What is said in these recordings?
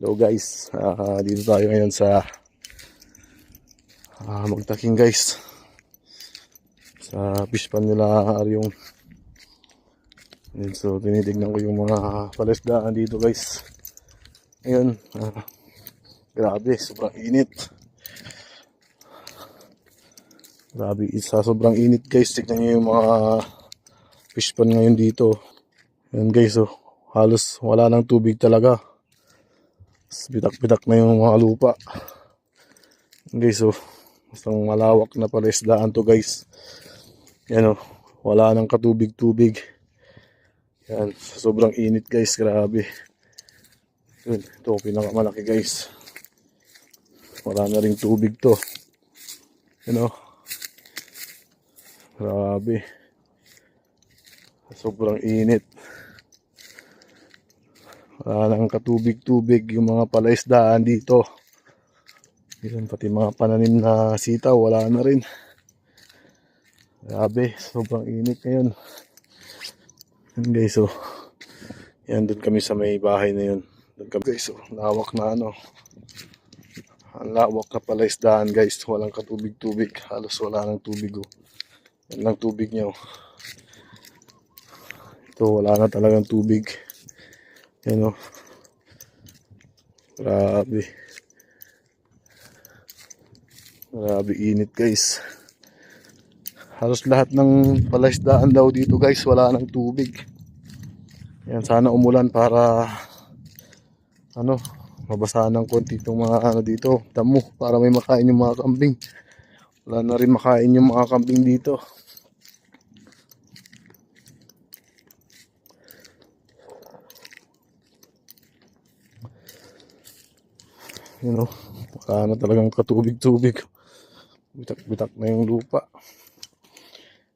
Hello guys, Ah, dito tayo ngayon sa ah, Magtaking guys. Sa fish pan nila Aryong. So tinitignan ko yung mga palesdaan dito guys. Ayun, ah, grabe, sobrang init. Grabe, sa sobrang init guys, tignan nyo yung mga fish pan ngayon dito. Ayun guys, oh, halos wala nang tubig talaga. Bitak-bitak na yung mga lupa. Guys, oh. Isang malawak na palesdaan to guys. Yan oh. Wala nang katubig-tubig. Yan. Sobrang init guys. Grabe. Yun. Ito pinakamalaki guys. Wala na ring tubig to. Yan oh. Grabe. Sobrang init. Wala nang katubig-tubig yung mga palaisdaan dito. Yan, pati mga pananim na sitaw, wala na rin. Grabe, sobrang init ngayon. Yan guys, oh. Yan, doon kami sa may bahay na yun. Doon kami guys, oh. Lawak na ano. Ang lawak na palaisdaan guys. Walang katubig-tubig. Halos wala nang tubig, oh. Yan lang tubig niya, oh. Ito, wala na talagang tubig. Yan o. Grabe. Grabe init guys. Halos lahat ng palaisdaan daw dito guys wala ng tubig. Yan sana umulan para ano mabasa ng konti itong mga ano dito damo para may makain yung mga kambing. Wala na rin makain yung mga kambing dito. Yun o. Wala na talagang katubig-tubig. Bitak-bitak na yung lupa.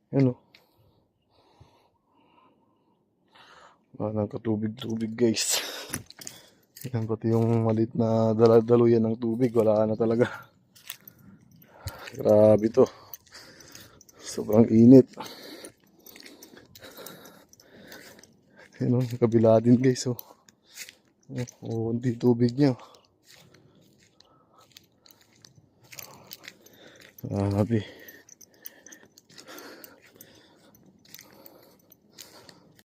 Yun o. Wala nang katubig-tubig guys. Yan pati yung malit na daladaluyan ng tubig. Wala na talaga. Grabe to. Sobrang init. Yun o. Kabila din guys o. Oh, hindi tubig niya. Grabe.